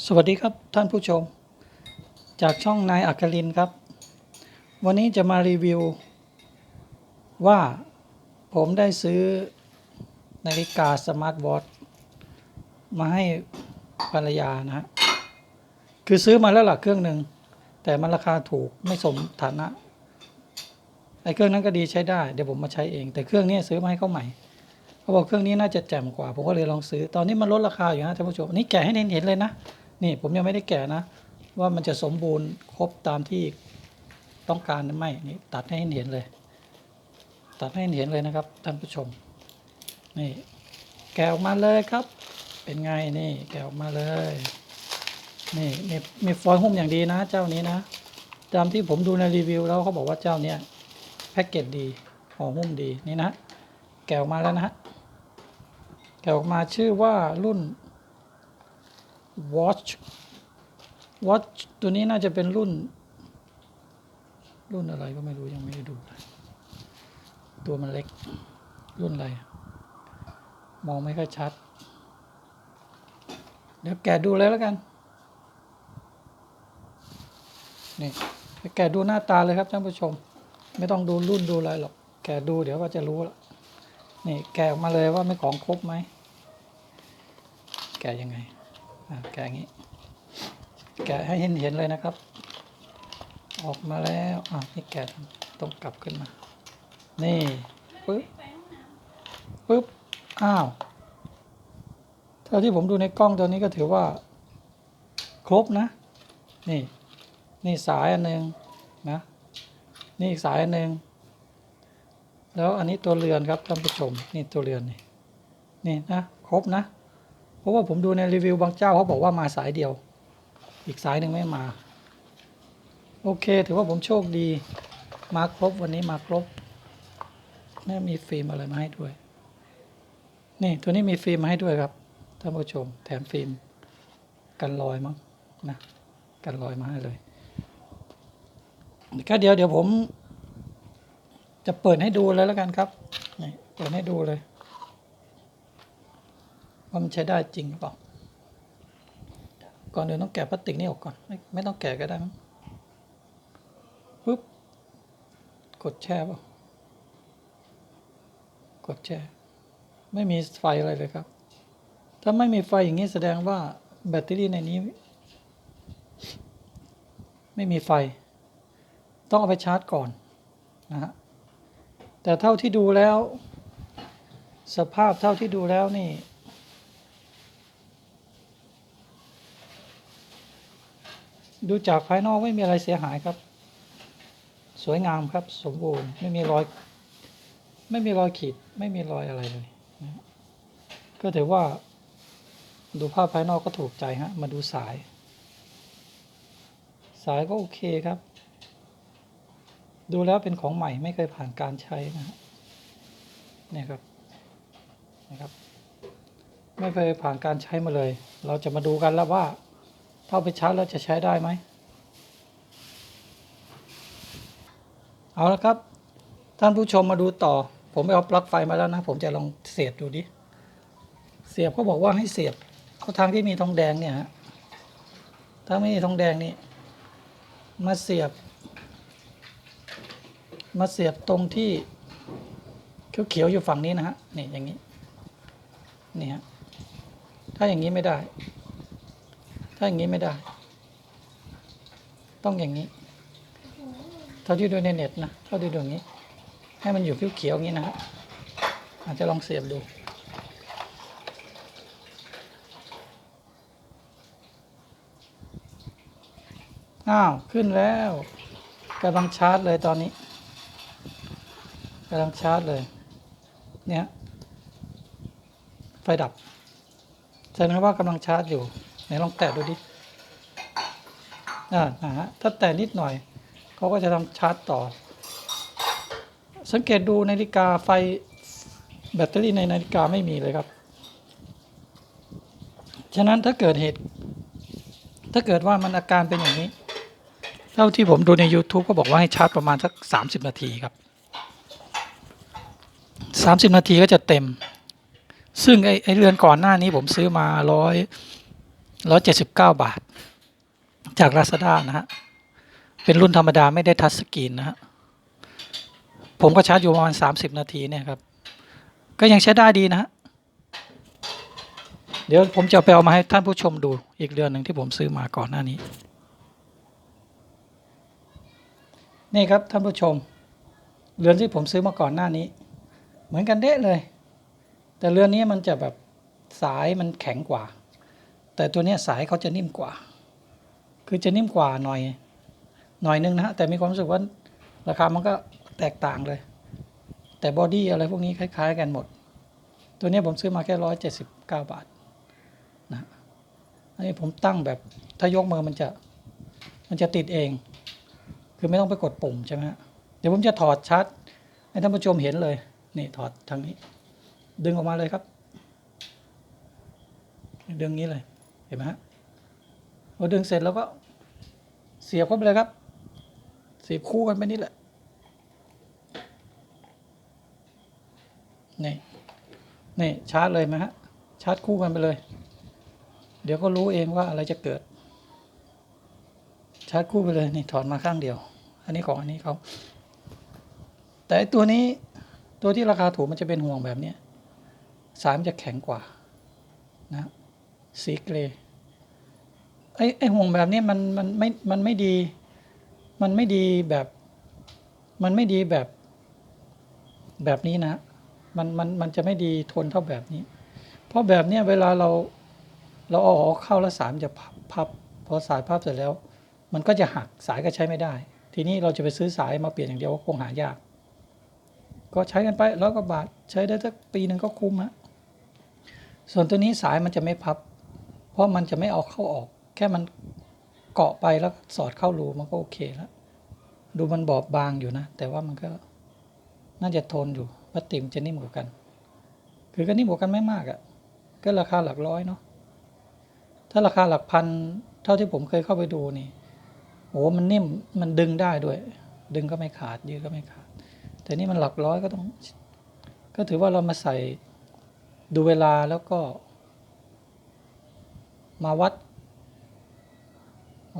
สวัสดีครับท่านผู้ชม จากช่องนายอัครินครับ วันนี้จะมารีวิว ว่าผมได้ซื้อนาฬิกาสมาร์ทวอทมาให้ภรรยานะ คือซื้อมาแล้วหล่ะเครื่องหนึ่ง แต่มันราคาถูกไม่สมฐานะไอ้เครื่องนั้นก็ดีใช้ได้ เดี๋ยวผมมาใช้เอง แต่เครื่องนี้ซื้อมาให้เขาใหม่เขาบอกเครื่องนี้น่าจะแจ่มกว่า ผมก็เลยลองซื้อ ตอนนี้มันลดราคาอยู่นะท่านผู้ชมนนี้แกะให้เห็นเลยนะ นี่ผมยังไม่ได้แกะนะ ว่ามันจะสมบูรณ์ครบตามที่ต้องการหรือไม่นี่ตัดให้เห็นเลย ตัดให้เห็นเลยนะครับท่านผู้ชม นี่แกะออกมาเลยครับ เป็นไงนี่แกะออกมาเลย นี่มีมีฟอยล์หุ้มอย่างดีนะ เจ้านี้นะตามที่ผมดูในรีวิวแล้วเขาบอกว่าเจ้าเนี้ยแพ็กเกจดีห่อหุ้มดีนี่นะ แกะออกมาแล้วนะฮะแกะออกมาชื่อว่ารุ่น watch watch ตัวนี้น่าจะเป็นรุ่น รุ่นอะไรก็ไม่รู้ยังไม่ได้ดูเลยตัวมันเล็ก รุ่นอะไร มองไม่ค่อยชัด เดี๋ยวแกดูเลยแล้วกัน นี่แกดูหน้าตาเลยครับท่านผู้ชม ไม่ต้องดูรุ่นดูอะไรหรอก แกดูเดี๋ยวก็จะรู้ละนี่แกออกมาเลยว่าไม่ของครบไหม แกยังไง แกะอย่างนี้ แกะให้เห็นเห็นเลยนะครับ ออกมาแล้วอะนี่แกะต้องกลับขึ้นมา นี่ปึ๊บปึ๊บอ้าวเท่าที่ผมดูในกล้องตัวนี้ก็ถือว่า ครบนะ นี่ นี่สายอันหนึ่งนะ นี่อีกสายอันหนึ่งแล้วอันนี้ตัวเรือนครับท่านผู้ชม นี่ตัวเรือนนี่นี่นะ ครบนะ เพราะว่าผมดูในรีวิวบางเจ้าเขาบอกว่ามาสายเดียว อีกสายหนึ่งไม่มา โอเค ถือว่าผมโชคดี มาครบวันนี้มาครบน่มีฟิล์มอะไรมาให้ด้วย นี่ตัวนี้มีฟิล์มมาให้ด้วยครับท่านผู้ชม แถมฟิล์มกันรอยมั้งนะกันรอยมาให้เลยก็เดี๋ยวเดี๋ยวผมจะเปิดให้ดูเลยแล้วกันครับนี่เปิดให้ดูเลย ว่ามันใช้ได้จริงหรือเปล่า ก่อนอื่นต้องแกะพลาสติกนี่ออกก่อน ไม่ไม่ต้องแกะก็ได้มั้งปุ๊บ กดแช่ป่ะกดแช่ ไม่มีไฟอะไรเลยครับ ถ้าไม่มีไฟอย่างนี้แสดงว่าแบตเตอรี่ในนี้ ไม่มีไฟ ต้องเอาไปชาร์จก่อนนะฮะ แต่เท่าที่ดูแล้ว สภาพเท่าที่ดูแล้วนี่ ดูจากภายนอกไม่มีอะไรเสียหายครับ สวยงามครับ สมบูรณ์ไม่มีรอย ไม่มีรอยขีด ไม่มีรอยอะไรเลยนะก็ถือว่า ดูภาพภายนอกก็ถูกใจฮะ มาดูสาย สายก็โอเคครับ ดูแล้วเป็นของใหม่ไม่เคยผ่านการใช้นะฮะเนี่ยครับนะครับ ไม่เคยผ่านการใช้มาเลย เราจะมาดูกันแล้วว่า เอาไปชาร์จแล้วจะใช้ได้ไหม เอาละครับ ท่านผู้ชมมาดูต่อ ผมไปเอาปลั๊กไฟมาแล้วนะ ผมจะลองเสียบดูดิ เสียบเขาบอกว่าให้เสียบเขาทางที่มีทองแดงเนี่ยฮะถ้าไม่มีทองแดงนี่ มาเสียบ มาเสียบตรงที่เขียวๆอยู่ฝั่งนี้นะฮะ นี่อย่างนี้ นี่ฮะ ถ้าอย่างนี้ไม่ได้ ถ้าอย่างนี้ไม่ได้ ต้องอย่างนี้ เท่าที่ดูในเน็ตนะ เท่าที่ดูอย่างนี้ ให้มันอยู่เขียวๆอย่างนี้นะฮะอาจจะลองเสียบดูอ้าว ขึ้นแล้วกำลังชาร์จเลยตอนนี้กำลังชาร์จเลย เนี่ย ไฟดับแสดงว่ากำลังชาร์จอยู่ นลองแตะดูดิอ่านะฮะถ้าแตะนิดหน่อยเขาก็จะทำชาร์จต่อ สังเกตดูนาฬิกาไฟแบตเตอรี่ในนาฬิกาไม่มีเลยครับ ฉะนั้นถ้าเกิดเหตุ ถ้าเกิดว่ามันอาการเป็นอย่างนี้ เท่าที่ผมดูใน YouTube ก็บอกว่าให้ชาร์จประมาณสัก 30 นาทีครับ 30 นาทีก็จะเต็ม ซึ่งไอ้ไอเรือนก่อนหน้านี้ผมซื้อมาร้อย ร้อยเจ็ดสิบเก้าบาท จาก Lazada นะฮะ เป็นรุ่นธรรมดาไม่ได้ทัชสกรีนนะฮะ ผมก็ชาร์จอยู่ประมาณสามสิบนาทีเนี่ยครับ ก็ยังใช้ได้ดีนะฮะ เดี๋ยวผมจะไปเอามาให้ท่านผู้ชมดูอีกเรือนหนึ่งที่ผมซื้อมาก่อนหน้านี้ นี่ครับท่านผู้ชม เรือนที่ผมซื้อมาก่อนหน้านี้ เหมือนกันเด้เลย แต่เรือนนี้มันจะแบบสายมันแข็งกว่า แต่ตัวนี้สายเขาจะนิ่มกว่า คือจะนิ่มกว่าหน่อย หน่อยนึงนะฮะแต่มีความรู้สึกว่าราคามันก็แตกต่างเลย แต่บอดี้อะไรพวกนี้คล้าย ๆ กันหมด ตัวนี้ผมซื้อมาแค่ร้อยเจ็ดสิบเก้าบาทนะอันนี้ผมตั้งแบบถ้ายกมือมันจะมันจะติดเอง คือไม่ต้องไปกดปุ่มใช่ไหมฮะเดี๋ยวผมจะถอดชาร์จให้ท่านผู้ชมเห็นเลย นี่ถอดทางนี้ ดึงออกมาเลยครับ ดึงนี้เลย ห็นไหมฮะพอดึงเสร็จแล้วก็เสียบเข้าไปเลยครับ เสียบคู่กันไปนี่แหละนี่นี่ชาร์จเลยไหมฮะชาร์จคู่กันไปเลย เดี๋ยวก็รู้เองว่าอะไรจะเกิด ชาร์จคู่ไปเลยนี่ถอดมาข้างเดียว อันนี้ของอันนี้เขาแต่ตัวนี้ตัวที่ราคาถูกมันจะเป็นห่วงแบบเนี้ยสายมันจะแข็งกว่านะสีเกรย์ อ้ไอ้ห่วงแบบนี้มันมันไม่มันไม่ดี มันไม่ดีแบบ มันไม่ดีแบบ แบบนี้นะ มันมันมันจะไม่ดีทนเท่าแบบนี้ เพราะแบบเนี้ยเวลาเราเราเอาออกเข้าแล้วสายมันจะพับพับพอสายพับเสร็จแล้ว มันก็จะหักสายก็ใช้ไม่ได้ ทีนี้เราจะไปซื้อสายมาเปลี่ยนอย่างเดียวก็คงหายาก ก็ใช้กันไปร้อยกว่าบาทใช้ได้สักปีหนึ่งก็คุ้มฮะส่วนตัวนี้สายมันจะไม่พับ เพราะมันจะไม่เอาเข้าออก แค่มันเกาะไปแล้วสอดเข้ารูมันก็โอเคแล้ว ดูมันบอบบางอยู่นะ แต่ว่ามันก็น่าจะทนอยู่พลาสติกมันจะนิ่มกว่ากัน คือก็นิ่มกว่ากันไม่มากอะ่ะ ก็ราคาหลักร้อยเนาะ ถ้าราคาหลักพัน เท่าที่ผมเคยเข้าไปดูนี่โอ้มันนิ่ม มันดึงได้ด้วย ดึงก็ไม่ขาด ยืดก็ไม่ขาด แต่นี่มันหลักร้อยก็ต้อง ก็ถือว่าเรามาใส่ดูเวลาแล้วก็ มาวัด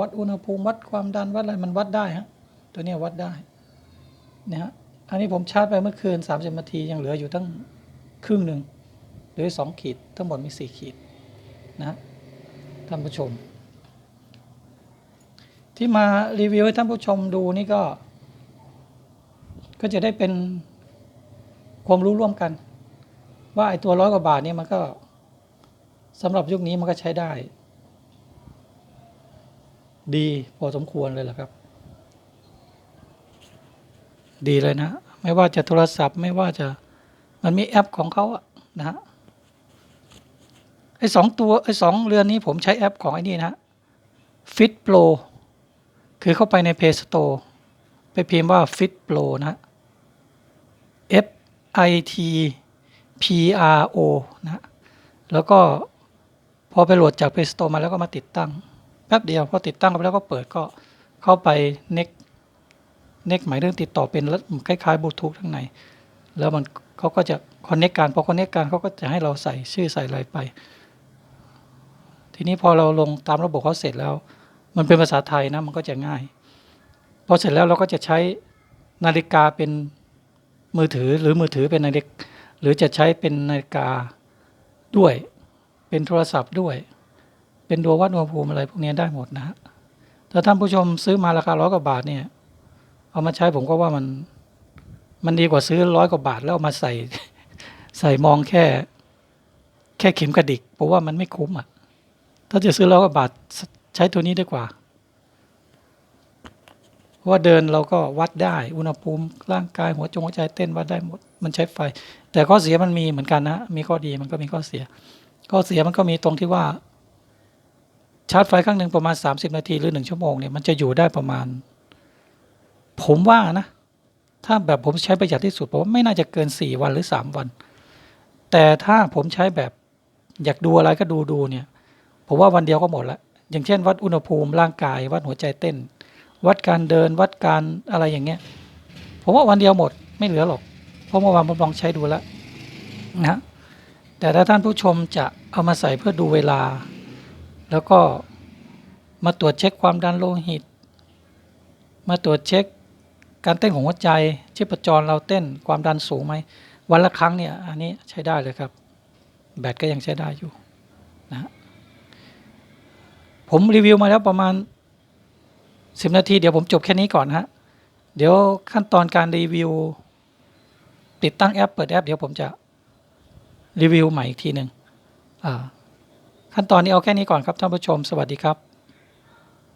วัดอุณหภูมิวัดความดันวัดอะไรมันวัดได้ฮะตัวเนี้ยวัดได้นี่ฮะอันนี้ผมชาร์จไปเมื่อคืนสามสิบนาทียังเหลืออยู่ตั้งครึ่งหนึ่งเหลือสองขีด ทั้งหมดมีสี่ขีดนะฮะท่านผู้ชม ที่มารีวิวให้ท่านผู้ชมดูนี่ก็ ก็จะได้เป็นความรู้ร่วมกัน ว่าไอ้ตัวร้อยกว่าบาทเนี่ยมันก็สำหรับยุคนี้มันก็ใช้ได้ ดีพอสมควรเลยแหละครับ ดีเลยนะ ไม่ว่าจะโทรศัพท์ไม่ว่าจะมันมีแอปของเขาอะนะฮะไอ้สองตัวไอ้สองเรือนนี้ผมใช้แอปของไอ้นี่นะ Fit Pro คือเข้าไปใน Play Store ไปพิมพ์ว่า Fit Pro นะ F I T P R O นะ แล้วก็พอไปโหลดจาก Play Store มาแล้วก็มาติดตั้ง แป๊บเดียวพอติดตั้งไปแล้วก็เปิดก็เข้าไป Next เน็กหมายเรื่องติดต่อเป็นแล้วคล้ายๆบลูทูธข้างใน แล้วมันเขาก็จะคอนเน c กันพอคอนเน c กันเขาก็จะให้เราใส่ชื่อใส่อะไรไป ทีนี้พอเราลงตามระบบเขาเสร็จแล้ว มันเป็นภาษาไทยนะมันก็จะง่าย พอเสร็จแล้วเราก็จะใช้นาฬิกาเป็นมือถือหรือมือถือเป็นนาฬิกาหรือจะใช้เป็นนาฬิกาด้วย เป็นโทรศัพท์ด้วย เป็นดววัดอุณหภูมิอะไรพวกนี้ได้หมดนะฮะถ้าท่านผู้ชมซื้อมาราคาร้อยกว่าบาทเนี่ย เอามาใช้ผมก็ว่ามันมันดีกว่าซื้อร้อยกว่าบาทแล้วเอามาใส่ใส่มองแค่ แค่เข็มกระดิกเพราะว่ามันไม่คุ้มอะ ถ้าจะซื้อร้อยกว่าบาทใช้ตัวนี้ดีกว่าเพราะว่าเดินเราก็วัดได้อุณหภูมิร่างกายหัวจงหัวใจเต้นวัดได้หมดมันใช้ไฟ แต่ข้อเสียมันมีเหมือนกันนะ มีข้อดีมันก็มีข้อเสีย ข้อเสียมันก็มีตรงที่ว่า ชาร์จไฟครั้งหนึ่งประมาณ 30 นาทีหรือหนึ่งชั่วโมงเนี่ยมันจะอยู่ได้ประมาณ ผมว่านะ ถ้าแบบผมใช้ประหยัดที่สุดผมว่าไม่น่าจะเกิน 4 วันหรือ 3 วัน แต่ถ้าผมใช้แบบอยากดูอะไรก็ดูดูเนี่ย ผมว่าวันเดียวก็หมดละอย่างเช่น วัดอุณหภูมิร่างกาย วัดหัวใจเต้น วัดการเดินวัดการอะไรอย่างเงี้ย ผมว่าวันเดียวหมดไม่เหลือหรอก เพราะเมื่อวานผมลองใช้ดูแล้วนะแต่ถ้าท่านผู้ชมจะเอามาใส่เพื่อดูเวลา แล้วก็มาตรวจเช็คความดันโลหิต มาตรวจเช็คการเต้นของหัวใจชีพจรเราเต้นความดันสูงไหมวันละครั้งเนี่ยอันนี้ใช้ได้เลยครับ แบตก็ยังใช้ได้อยู่นะฮะผมรีวิวมาแล้วประมาณ 10 นาที เดี๋ยวผมจบแค่นี้ก่อนฮะเดี๋ยวขั้นตอนการรีวิว ติดตั้งแอปเปิดแอป เดี๋ยวผมจะรีวิวใหม่อีกทีหนึ่งอ่า ขั้นตอนนี้เอาแค่นี้ก่อนครับท่านผู้ชม สวัสดีครับ